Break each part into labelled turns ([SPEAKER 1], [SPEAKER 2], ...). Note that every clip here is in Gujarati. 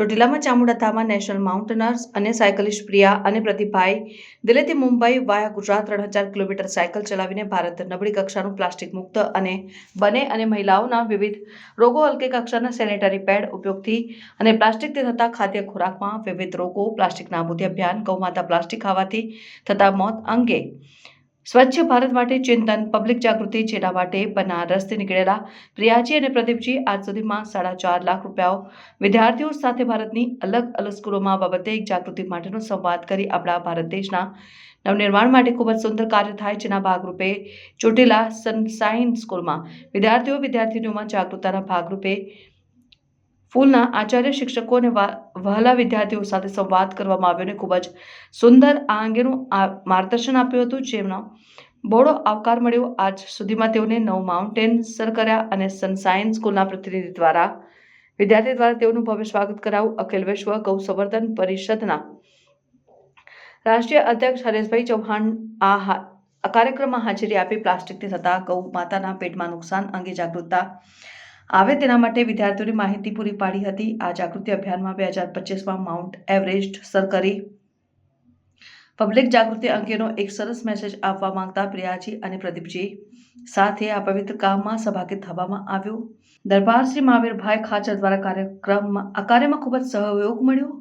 [SPEAKER 1] ચોટીલામાં ચામુંડા નેશનલ માઉન્ટેનર્સ અને સાયકલિસ્ટ પ્રિયા અને પ્રતિભાઈ દિલ્હીથી મુંબઈ વાયા ગુજરાત ત્રણ હજાર કિલોમીટર સાયકલ ચલાવીને ભારત નબળી કક્ષાનું પ્લાસ્ટિક મુક્ત અને બને અને મહિલાઓના વિવિધ રોગો હલકે કક્ષાના સેનેટરી પેડ ઉપયોગથી અને પ્લાસ્ટિકથી થતા ખાદ્ય ખોરાકમાં વિવિધ રોગો પ્લાસ્ટિક નાબૂદી અભિયાન, ગૌમાતા પ્લાસ્ટિક ખાવાથી થતા મોત અંગે સ્વચ્છ ભારત માટે ચિંતન પબ્લિક જાગૃતિ જેના માટે બનારસથી નીકળેલા પ્રિયાજી અને પ્રદીપજી આજ સુધીમાં સાડા ચાર લાખ રૂપિયાઓ વિદ્યાર્થીઓ સાથે ભારતની અલગ અલગ સ્કૂલોમાં બાબતે એક જાગૃતિ માટેનો સંવાદ કરી આપણા ભારત દેશના નવનિર્માણ માટે ખૂબ જ સુંદર કાર્ય થાય જેના ભાગરૂપે ચોટીલા સનસાઇન સ્કૂલમાં વિદ્યાર્થીઓ વિદ્યાર્થીનીઓમાં જાગૃતતાના ભાગરૂપે ફૂલના આચાર્ય શિક્ષકો અને વહાલા વિદ્યાર્થીઓ સાથે સંવાદ કરવામાં આવ્યો અને ખૂબ જ સુંદર આ અંગેનું માર્ગદર્શન આપ્યું હતું, જેમનો બહોળો આવકાર મળ્યો. આજ સુધીમાં તેઓને નવ માઉન્ટેન સર કર્યા અને સનસાઇન સ્કૂલના પ્રતિનિધિ દ્વારા વિદ્યાર્થી દ્વારા તેઓનું ભવ્ય સ્વાગત કરાવું અખિલ વિશ્વ ગૌ સંવર્ધન પરિષદના રાષ્ટ્રીય અધ્યક્ષ હરેશભાઈ ચૌહાણ આ કાર્યક્રમમાં હાજરી આપી પ્લાસ્ટિકથી થતા ગૌ માતાના પેટમાં નુકસાન અંગે જાગૃતતા આવે તેના માટે વિદ્યાર્થીઓને માહિતી પૂરી પાડી હતી. આ જાગૃતિ અભિયાનમાં બે હજાર પચીસમાં માઉન્ટ એવરેસ્ટ સર કરી પબ્લિક જાગૃતિ અંગેનો એક સરસ મેસેજ આપવા માંગતા પ્રિયાજી અને પ્રદીપજી સાથે આ પવિત્ર કામમાં સહભાગી થવામાં આવ્યું. દરબાર શ્રી મહાવીરભાઈ ખાચર દ્વારા કાર્યક્રમમાં આ કાર્યમાં ખૂબ જ સહયોગ મળ્યો.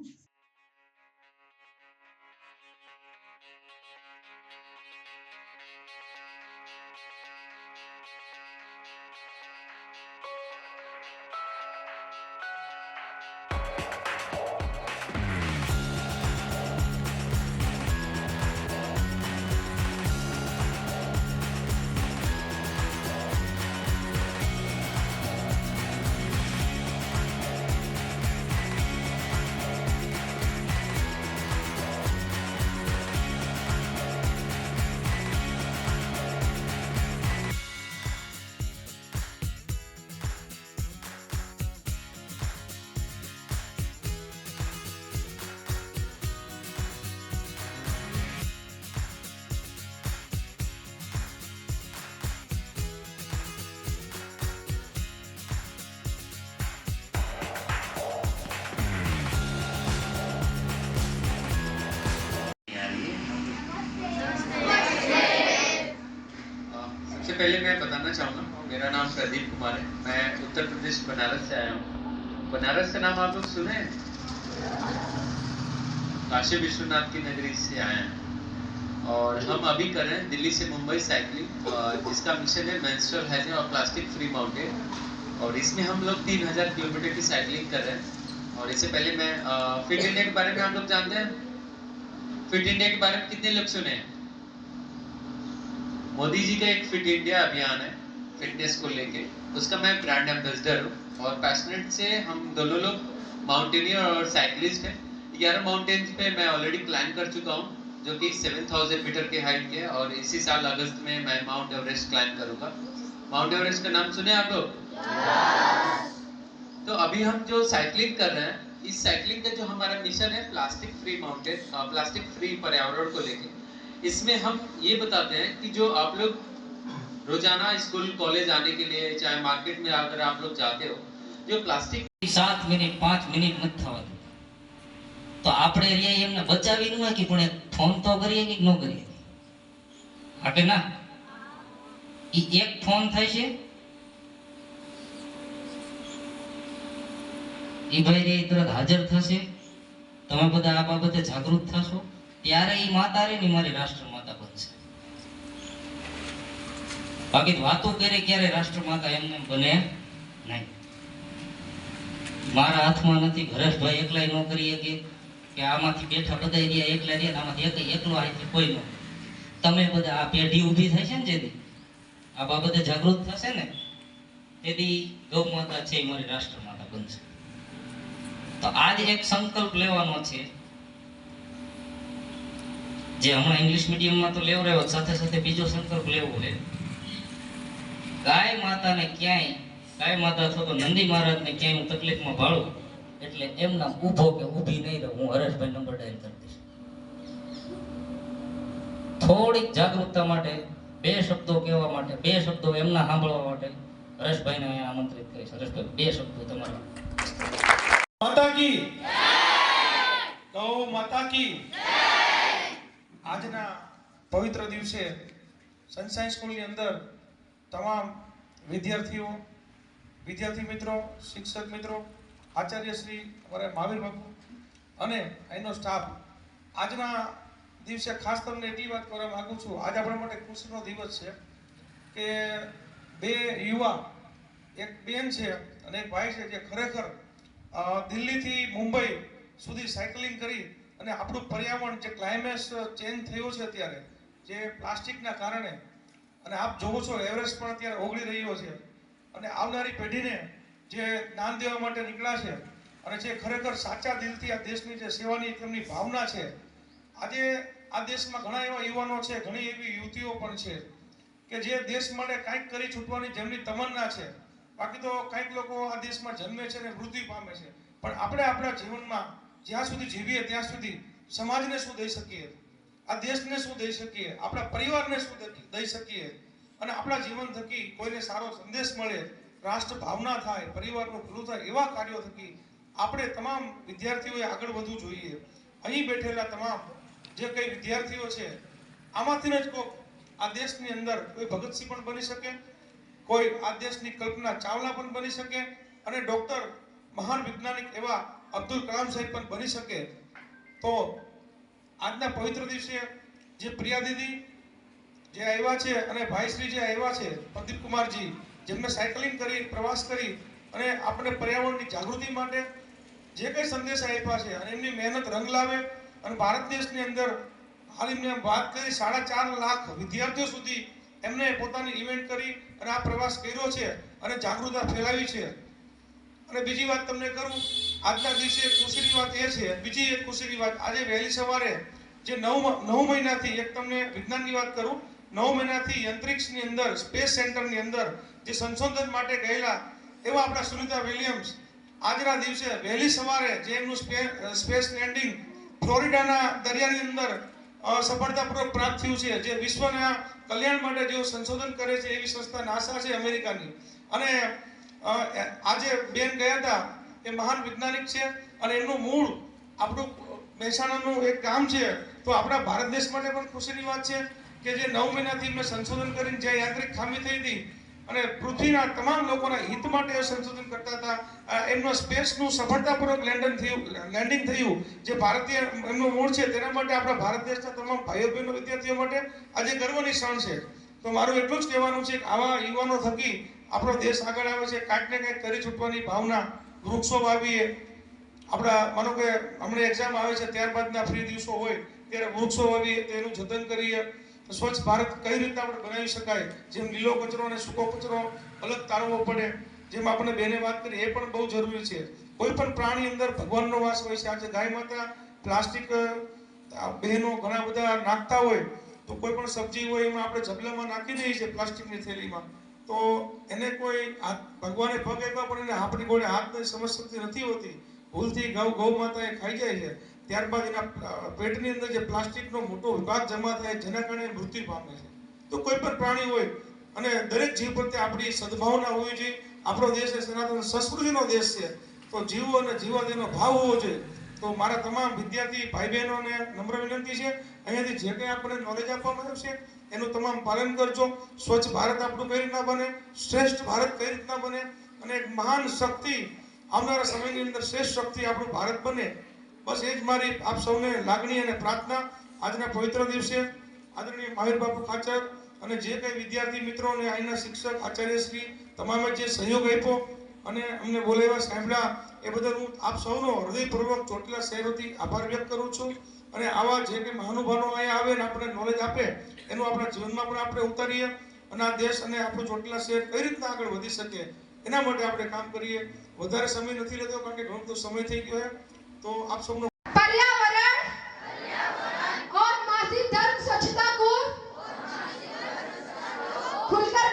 [SPEAKER 2] पहले मैं बताना चाहूँगा, मेरा नाम प्रदीप कुमार है। मैं उत्तर प्रदेश बनारस से आया हूँ। बनारस का नाम आप लोग सुने काशी विश्वनाथ की नगरी से आए हैं। और हम अभी कर रहे हैं दिल्ली से मुंबई साइकिलिंग जिसका मिशन है मेंस्ट्रुअल हाइजीन और प्लास्टिक फ्री माउंटेन और इसमें हम लोग तीन हज़ार किलोमीटर की साइकिलिंग कर रहे हैं। और इससे पहले मैं फिट इंडिया के बारे में हम लोग जानते हैं? फिट इंडिया के बारे में कितने लोग सुने हैं? मोदी जी का एक फिट इंडिया अभियान है फिटनेस को लेके। उसका मैं ब्रांड एम्बेसडर हूँ और पैशनेट से हम दोनों लोग माउंटेनियर और साइकिलिस्ट हैं। ग्यारह माउंटेन्स पे मैं ऑलरेडी प्लान कर चुका हूँ जो कि 7000 मीटर के हाइट के और इसी साल अगस्त में मैं माउंट एवरेस्ट क्लाइम करूँगा। माउंट एवरेस्ट का नाम सुने आप लोग? तो अभी हम जो साइकिलिंग कर रहे हैं इस साइकिलिंग का जो हमारा मिशन है plastic free mountain plastic free पर्यावरण को लेके। इसमें हम ये बताते हैं कि जो आप लोग रोजाना स्कूल कॉलेज आने के लिए चाहे मार्केट में अगर आप लोग जाते हो जो प्लास्टिक
[SPEAKER 3] સાત મિનિટ પાંચ મિનિટ નથી થવા દે તો આપણે રહ્યા એમને બચાવી ન હોય કે પણ એક ફોન તો કરીએ કે ન કરીએ હા કે ના ઈ એક ફોન થાય છે ઈ ભાઈ રે ઈ તરત હાજર થશે તમે બધા આ બાબતે જાગૃત થશો ત્યારે એ માતા રે ને મારી રાષ્ટ્ર માતા બનશે બાકી વાતો કરે ક્યારે રાષ્ટ્ર માતા એમને બને નહીં. મારા હાથમાં નથી હરેશભાઈ એકલા ન કરી શકે કે આમાંથી બેઠા બધા રહ્યા, એકલા રહ્યા આમાંથી એક એકલો અહીંથી કોઈ ન તમે બધા આ પેઢી ઊભી થાય છે ને જેથી આ બાબતે જાગૃત થશે ને? તેથી ગૌ માતા છે એ મારી રાષ્ટ્ર માતા બનશે તો આજ એક સંકલ્પ લેવાનો છે જે હમણાં ઇંગ્લિશ મીડિયમમાં તો લેવડાવ્યો જ, સાથે સાથે બીજો સંકલ્પ લેવો છે. ગાય માતાને ક્યાંય ગાય માતા અથવા તો નંદી મહારાજને ક્યાંય હું તકલીફમાં ભાળું એટલે એમના ઊભો કે ઊભી નહીં રહું હું હરેશભાઈ નંબર ડાયલ કરી દઈશ. થોડીક જાગૃતતા માટે બે શબ્દો કહેવા માટે બે શબ્દો એમના સાંભળવા માટે હરેશભાઈને અહીંયા આમંત્રિત કરીશ. હરેશભાઈ બે શબ્દો તમારા.
[SPEAKER 4] માતા કી. ગૌ આજના પવિત્ર દિવસે સનસાઇન સ્કૂલની અંદર તમામ વિદ્યાર્થીઓ, વિદ્યાર્થી મિત્રો, શિક્ષક મિત્રો, આચાર્ય શ્રી અમારા મહાવીર બાપુ અને અહીંનો સ્ટાફ આજના દિવસે ખાસ તમને એટલી વાત કરવા માગું છું, આજ આપણા માટે ખુશીનો દિવસ છે કે બે યુવા, એક બેન છે અને એક ભાઈ છે જે ખરેખર દિલ્હીથી મુંબઈ સુધી સાયકલિંગ કરી અને આપણું પર્યાવરણ જે ક્લાઇમેટ ચેન્જ થયું છે અત્યારે, જે પ્લાસ્ટિકના કારણે, અને આપ જોવો છો એવરેસ્ટ પણ અત્યારે ઓગળી રહ્યો છે. અને આવનારી પેઢીને જે જ્ઞાન દેવા માટે નીકળ્યા છે અને જે ખરેખર સાચા દિલથી આ દેશની જે સેવાની તેમની ભાવના છે, આજે આ દેશમાં ઘણા એવા યુવાનો છે, ઘણી એવી યુવતીઓ પણ છે, કે જે દેશ માટે કાંઈક કરી છૂટવાની જેમની તમન્ના છે. બાકી તો કાંઈક લોકો આ દેશમાં જન્મે છે અને મૃત્યુ પામે છે. પણ આપણે આપણા જીવનમાં જ્યાં સુધી જીવીએ ત્યાં સુધી સમાજને શું દઈ શકીએ? આ દેશને શું દઈ શકીએ? આપણા પરિવારને શું દઈ- શકીએ? અને આપણા જીવન થકી કોઈને સારો સંદેશ મળે રાષ્ટ્ર ભાવના થાય, પરિવારનું ભલું થાય, એવા કાર્યો થકી આપણે તમામ વિદ્યાર્થીઓએ આગળ વધવું જોઈએ. અહીં બેઠેલા તમામ જે કઈ વિદ્યાર્થીઓ છે, આમાંથી જ કોક આ દેશની અંદર કોઈ ભગતસિંહ પણ બની શકે, કોઈ આ દેશની કલ્પના ચાવલા પણ બની શકે, અને ડોક્ટર, મહાન વૈજ્ઞાનિક એવા અબ્દુલ કલામ સાહેબ પણ બની શકે તો આજના પવિત્ર દિવસે જે પ્રિયા દીદી જે આવ્યા છે અને ભાઈશ્રી જે આવ્યા છે, પ્રદીપ કુમારજી, જેમને સાયકલિંગ કરી, પ્રવાસ કરી અને આપણે પર્યાવરણની જાગૃતિ માટે જે કંઈ સંદેશ આપ્યા છે અને એમની મહેનત રંગ લાવે અને ભારત દેશની અંદર હાલ એમને વાત કરી, સાડા ચાર લાખ વિદ્યાર્થીઓ સુધી એમને પોતાની ઇવેન્ટ કરી અને આ પ્રવાસ કર્યો છે અને જાગૃતતા ફેલાવી છે. અને બીજી વાત તમને કરું આજના દિવસે ખુશીની વાત એ છે, બીજી એક ખુશીની વાત, આજે વહેલી સવારે જે નવ નવ મહિનાથી એક તમને વિજ્ઞાનની વાત કરું, નવ મહિનાથી અંતરિક્ષની અંદર, સ્પેસ સેન્ટરની અંદર જે સંશોધન માટે ગયેલા એવા આપણા સુનિતા વિલિયમ્સ, આજના દિવસે વહેલી સવારે જે એમનું સ્પેસ લેન્ડિંગ ફ્લોરિડાના દરિયાની અંદર સફળતાપૂર્વક પ્રાપ્ત થયું છે, જે વિશ્વના કલ્યાણ માટે જેઓ સંશોધન કરે છે એવી સંસ્થા નાસા છે અમેરિકાની. અને આજે બેન ગયા હતા એ મહાન વૈજ્ઞાનિક છે અને એમનું મૂળ આપણું મહેસાણાનું એક ગામ છે, તો આપણા ભારત દેશ માટે પણ ખુશીની વાત છે કે જે નવ મહિનાથી મેં સંશોધન કરીને જ્યાં યાંત્રિક ખામી થઈ હતી અને પૃથ્વીના તમામ લોકોના હિત માટે સંશોધન કરતા હતા એમનો સ્પેસનું સફળતાપૂર્વક લેન્ડન થયું, લેન્ડિંગ થયું, જે ભારતીય એમનું મૂળ છે તેના માટે આપણા ભારત દેશના તમામ ભાઈઓ બહેનો વિદ્યાર્થીઓ માટે આજે ગર્વની ક્ષણ છે. તો મારું એટલું જ કહેવાનું છે કે આવા યુવાનો થકી આપણો દેશ આગળ આવે છે, કાંઈક ને કાંઈક કરી છૂટવાની ભાવના વૃક્ષો વાવીએ. આપણા માનો કે હમણાં એક્ઝામ આવે છે, ત્યારબાદના ફ્રી દિવસો હોય, ત્યારે વૃક્ષો વાવીએ તેનું જતન કરીએ. સ્વચ્છ ભારત કઈ રીતે આપણે બનાવી શકાય? જેમ લીલો કચરો અને સૂકો કચરો અલગ તારવો પડે. જેમ આપણે બેને વાત કરી, એ પણ બહુ જરૂરી છે. કોઈ પણ પ્રાણી અંદર ભગવાનનો વાસ હોય છે. આજે ગાય માતા પ્લાસ્ટિક બહેનો ઘણા બધા નાખતા હોય, તો કોઈ પણ સબ્જી હોય એમાં આપણે ઝબલામાં નાખી દઈએ છીએ પ્લાસ્ટિકની થેલીમાં. તો એને કોઈ હાથ ભગવાને પગ આપ્યા પણ એને આપણી ગોળે હાથની સમજશક્તિ નથી હોતી. ભૂલથી ગૌ ગૌ માતા એ ખાઈ જાય છે. ત્યારબાદ એના પેટની અંદર જે પ્લાસ્ટિકનો મોટો વિભાગ જમા થાય, જેના કારણે મૃત્યુ પામે છે. તો કોઈ પણ પ્રાણી હોય, અને દરેક જીવ પ્રત્યે આપણી સદભાવના હોવી જોઈએ. આપણો દેશ એ સનાતન સંસ્કૃતિનો દેશ છે. તો જીવો અને જીવા તેનો ભાવ હોવો જોઈએ. તો મારા તમામ વિદ્યાર્થી ભાઈ બહેનોને નમ્ર વિનંતી છે. અહીંયાથી જે કંઈ આપણને નોલેજ આપવામાં આવ્યું છે એનું તમામ પાલન કરજો. સ્વચ્છ ભારત આપણું કઈ રીતના બને? શ્રેષ્ઠ ભારત કઈ રીતના બને? અને એક મહાન શક્તિ, આવનારા સમયની અંદર શ્રેષ્ઠ શક્તિ આપણું ભારત બને. બસ એ જ મારી આપ સૌને લાગણી અને પ્રાર્થના. આજના પવિત્ર દિવસે આદરણીય મહાવીર બાપુ ખાચર અને જે કંઈ વિદ્યાર્થી મિત્રો અને અહીંના શિક્ષક આચાર્યશ્રી તમામે જે સહયોગ આપ્યો અને અમને બોલાવ્યા, સાંભળ્યા, એ બદલ હું આપ સૌનો હૃદયપૂર્વક ચોટીલા શહેરોથી આભાર વ્યક્ત કરું છું. અને આવા જે કંઈ મહાનુભાવો અહીંયા આવે ને આપણે નોલેજ આપે એનું આપણા જીવનમાં પણ આપણે ઉતારીએ અને આ દેશ અને આપણું ચોટલા શહેર કઈ રીતના આગળ વધી શકે એના માટે આપણે કામ કરીએ. વધારે સમય નથી લેતો કારણ કે ઘણો બધો સમય થઈ ગયો છે. તો આપ સૌનો પર્યાવરણ ધર્મ સ્વચ્છતા ખુલકર